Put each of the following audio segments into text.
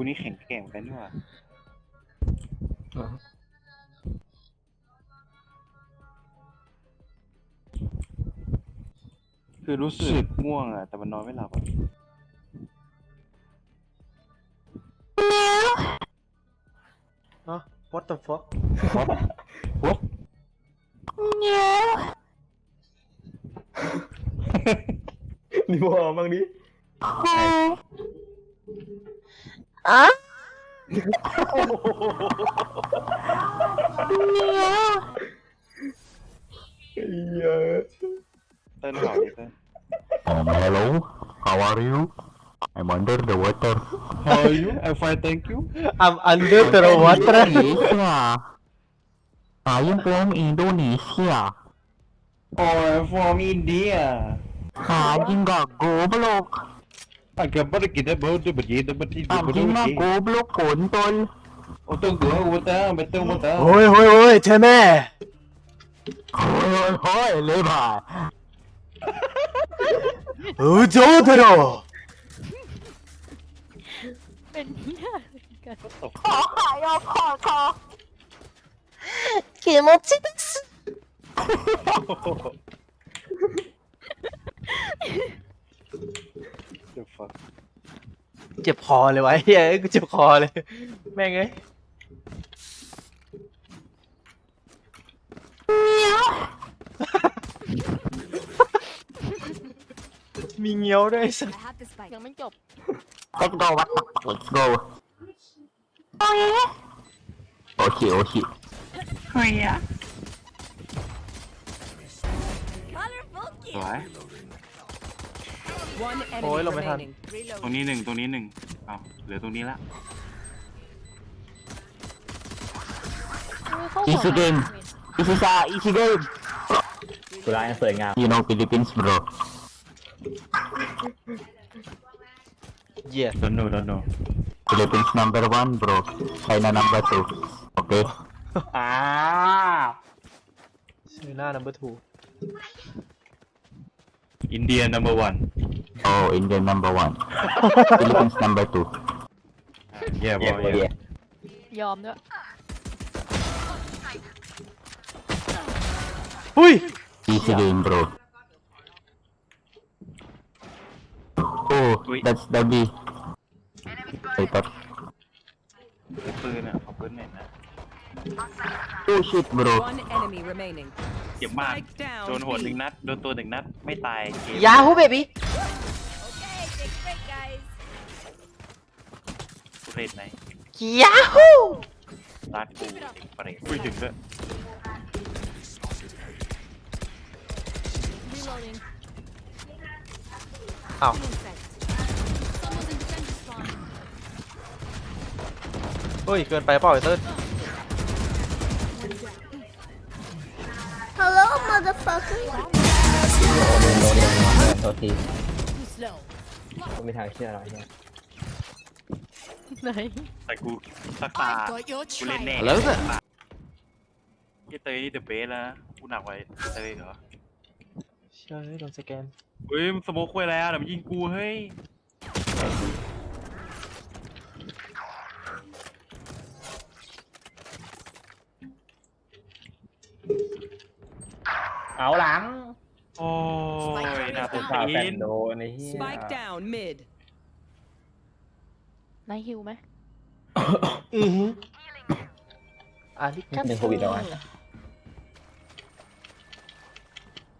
กูนี่แข็งแกร่งกันนี่หว่าอ๋อคือรู้สึกง่วงอะ แต่มันนอนไม่หลับอะเนาะ what the fuck รีบออกบ้างดิเหี้ยเต้น Hah? Iya. Iya. Then how? Um, hello, how are you? I'm under the water. How are you? I'm fine, thank you. I'm under the water. Indonesia. I am from Indonesia. Oh, Or from India. I'm nggak goblok. agak pada kita baru tu begitu begitu Anjing mah goblok kontol. Untuk gua gua tahu betul gua tahu โอ้ยโอ้ยโอ้ยเธอแม่ Hoi hoi lebah. เออโจเธอโร เป็นเหี้ยอะไรกัน ขอขอยอขอขอ気持ちです fuck เจ็บคอเลยวะเฮ้ยกูเจ็บคอเลย แม่งเอ้ยมีเงี้ยวด้วยไอ้สัสยังไม่จบ Let's go, what the fuck, let's go. Okay, okay. สวย One โอ้ย enemy ลงไม่ทัน remaining. ตรงนี้หนึ่งตรงนี้หนึ่งเอาเหลือตรงนี้ละ Easy game. This is a easy game. กูร้ายเปิดงาม You know Philippines, bro. เหี้ย don't know don't know Philippines number one, bro. China number two. Okay. อ่าชื่อหน้า number two India number one Oh, Indian number one. Philippines number two. yeah boy Yeah, yeah ยอมด้วยหุ้ย Easy game, bro. Oh, Wait. that's the B. I thought. ปืนอะขอปืนหน่อยนะ Oh shit, bro. One enemy remaining. เจ็บมาก Spike down. โดนหัวห B. นึ่งนัด โดนตัวหนึ่งนัด ไม่ตายเกมยาฮูเบบี้ รทไหนยาฮูตาดกูเปรตอุ้ยถึงด้วย reloading อ้าว someone's in defense spawn เฮ้ย เกินไปเปล่าไอ้เติ้ล Hello motherfucker โทษที too slow กูไม่ทางเชื่อหรอกเนี่ย ไหนแต่กูสักตากูเล่นแน่แล้วเนี่ยเหี้ยเตยนี่เดอะเบสแล้วนะกูหนักกว่าไอ้เตยเหรอเชื่อโดนสแกนเฮ้ยมันสโมคคุยแล้วเดี๋ยวมันยิงกูเฮ้ยเอาหลังโอ้ยน่าสงข่าสาวแฟรนโดนไอ้เหี้ย Spike down mid. นายฮิวไหมอือหืออาริกาเป็นโควิดแล้ววะ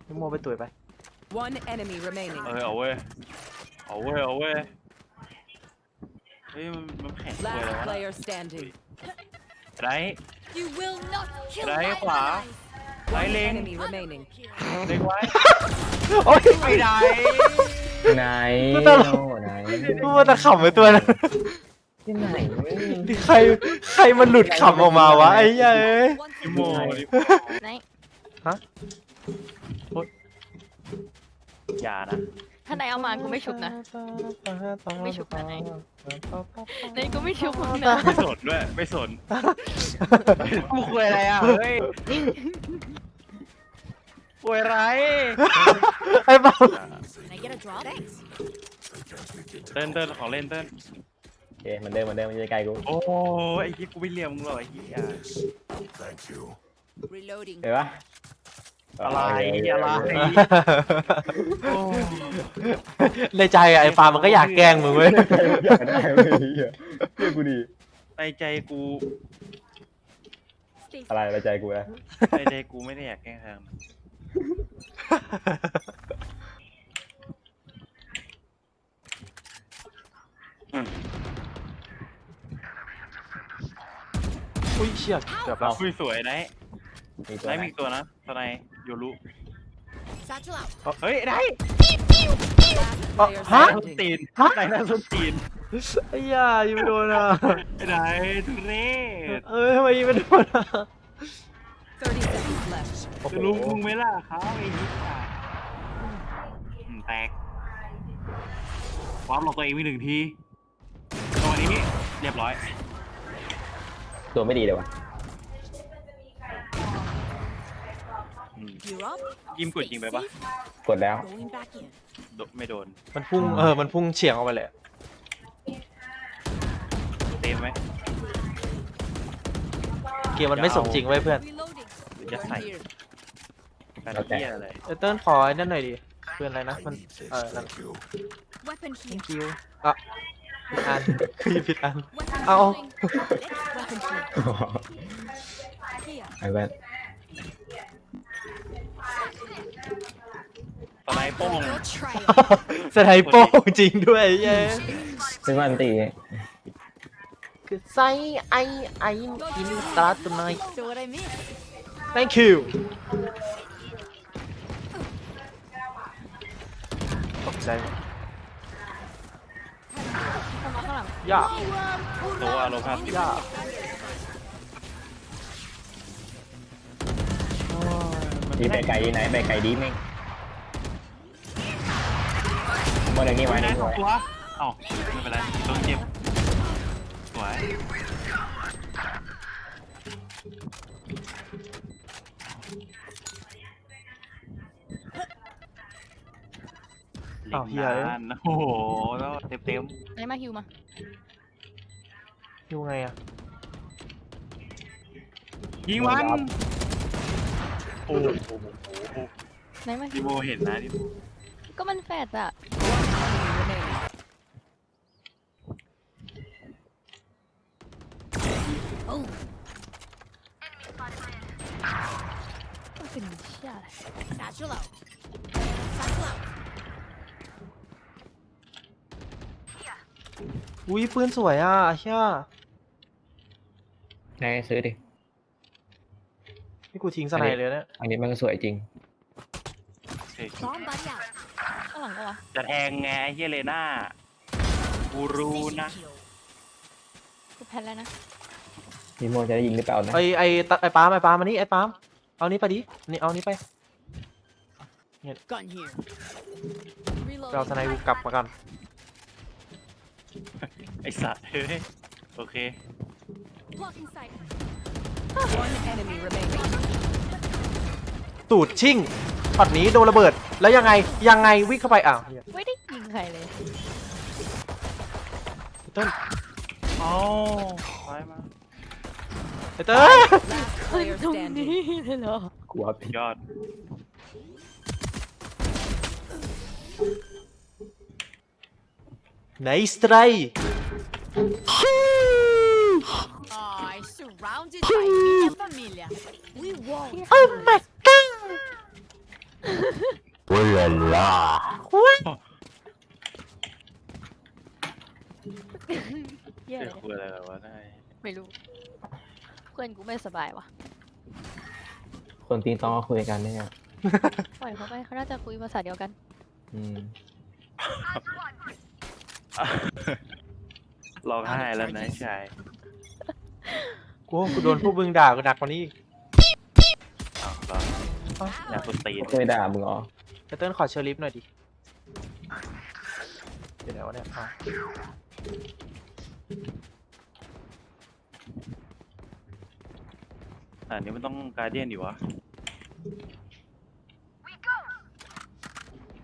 นิโมไปตุ๋ยไป One enemy remaining. เออเอาเว้ยเอาเว้ยเอาเว้ยเฮ้ยมันมันแข็งเลย Last แล้ววะ player standing. ไร You will not kill ไรขวาไร One เล็ง enemy remaining. เล็งไว้ โอ้ยไปไหน ไหนกูตลกโน่ไหน กูว่าจะขำไปตัวนั้นที่ไหนไม่มีนี่ใครใครมันหลุดขำออกมาวะไอ้เหี้ยเอ้ยนิโมนิโมไหนอย่านะถ้านายเอามากูไม่ชุบนะ ไม่ชุบนะไหนนายกูไม่ชุบมึงนะไม่สนด้วยไม่สนกูคุยอะไรอะ เฮ้ยคุยอะไรไอ้เปล่า Can I get a drop? Thanks. เต้นเต้นของเล่นเต้นเคเหมันเดิมเหมันเดิมมันจะไกลกูโอ้ยไอ้เหี้ยกูไม่เลียมมึงหรอกไอ้เหี้ย Reloading. เห็นปะอะไรอะไร โอ้ในใจอะไอ้ปาล์มมันก็อยากแกล้งมึงเว้ยอยากได้เว้ยเหี้ยเชื่อกูดีในใจกูอะไรในใจกูนะในใจกูไม่ได้อยากแกล้งใครหรอกน อืมอุ้ยเชี่ยเกือบแล้วคุยสวยไหนมีตัวไหนไหนมีอีกตัวนะตัวไหนโยรุ Satchel out. เฮ้ยไหน Last player ฮะส้น standing. ตีนไหนน่าส้นตีนไอ้ย่ายิงไม่โดนอะไหนทุเรศเอ้ยทำไมยิงไม่โดนอะ30 seconds left. โอ้โหจะรู้มึงไหมล่ะเขาไอ้เหี้ยอืมแตกความหลอกตัวเองไปหนึ่งทีตรงนี้ เรียบร้อย ตัวไม่ดีเลยวะอืม You're up. ยิมกดจริงไปปะกดแล้ว Going back in. โดไม่โดน มันพุ่งเออ มันพุ่งเฉียงออกไปเลยอะเต็มไหม เกมมันไม่สมจริงไว้ยเพื่อน Reloading. หรือจะใส่ Here. แฟนเทียอะไร เออเติ้ลขอไอ้นั่นหน่อยดิเพื่อนอะไรนะ มัน เออนั่น Weapon here. thank you อะ ผิดอันผิดอัน Weapon Ow. healing. Weapon here. ไอ้แว่นสไนโป้ง Your trail. สไนโป้งจริงด้วยเย้ซึ่งมันตีคือไซไอไออินตราตุนาย So what I mean? thank you ตกใจางหลังข้างหลังย่าตัวอารมณ์ภาพสิบย่าดีไปไกลดีไหนไปไกลดีแม่งมันอย่างนี้ไว้ไม่ในได้หัวตัวเอ้าไม่เป็นไรโดนเจ็บสวยเหล็กนานโอ้โหแล้วเต็มเต็มไหนมาฮิวมา อยู่ไงอะ ยิงมันโอ้โหไหนมาฮิดิวโมเห็นนะดิโมก็มันแฟดอะ Enemy remaining. มันเป็นเชี่ยอะไร Satchel out. อุ้ยปืนสวยอะเชี่ยไหนซื้อดิ นี่กูทิ้งสไนเลยเนี่ยอันนี้มันก็สวยจริงเฮ้ย Bomb buddy out ข้างหลังก็วะจะแทงไงไอ้เฮียเลน่ากูรู้นะ กูแพนแล้วนะมีโมจะได้ยิงหรือเปล่านะไอไอตะไอปาล์มไอปาล์มมานี่ไอปาล์มเอานี้ไปดินี่เอานี้ไป Gun here. ไปเอาสไนกูกลับมากัน ไอสัตว์เฮ้ยโอเค Blocking sight One enemy remaining. ตูดชิ่งช็อตนี้โดนระเบิด แล้วยังไง ยังไงวิ่งเข้าไปอ้าวเหี้ยไม่ได้ยิงใครเลย ไอ้เติ้ลเอ้าไปมาไอเติ้ล Last player ตรง standing. นี้เลยเหรอ กลัวผิดยอด ไหนสไตร I surrounded by media familia we won't โอ้ my god โอ้ยล่ะเหี้ยเจเลอยคุยอะไรแบบว่าได้ไม่รู้ เพื่อนกูไม่สบายวะคนตีนต้องก็คุยกันเนี่ยปล่อยเขาไปเขาน่าจะคุยภาษาเดียวกัน อืม ร้องไห้แล้วนะไอ้ชายกูว่ากูโดนพวกมึงด่ากูหนักกว่านี้อีกอ้าวเหรออยากสุดตีนเคยด่ามึงเหรอไอเติ้ลขอเชอร์ลิฟหน่อยดิเดี๋ยวไหนวะเนี่ยอ้าวอ่านี้มันต้องการเดียนอยู่วะ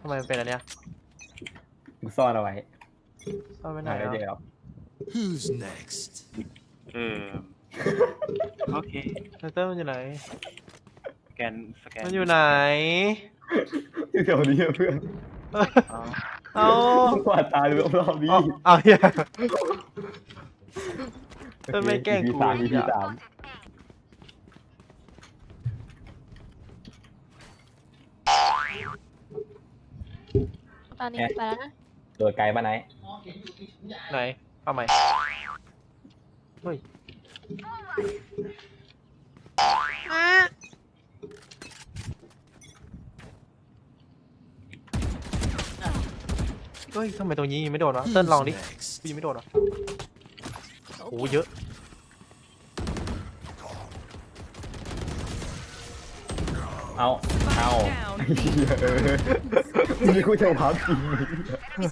ทำไมมันเป็นอันเนี้ยมึงซ่อนเอาไว้ ซ่อนไว้ไหนหาไม่อะเจอหรอก Who's next? เออโอเคเตอร์มันอยู่ไหน สแกนสแกนมันอยู่ไหน แถวนี้เพื่อนอ๋อเอากวาดตาดูรอบๆนี้เอาเอาเหี้ยเพื่อนไม่แกล้งกู สามอีกทีอะสามตอนนี้ไปแล้วนะโดดไกลปะไหน ไหน เอาใหม่ เฮ้ย เฮ้ยทำไมตรงนี้ยิงไม่โดนวะ เติ้ล Who's ลองดิ next? กูยิงไม่โดนวะโอ้เยอะ เอา เอา Down. เหี้ยเออนี่กูจะพับจริง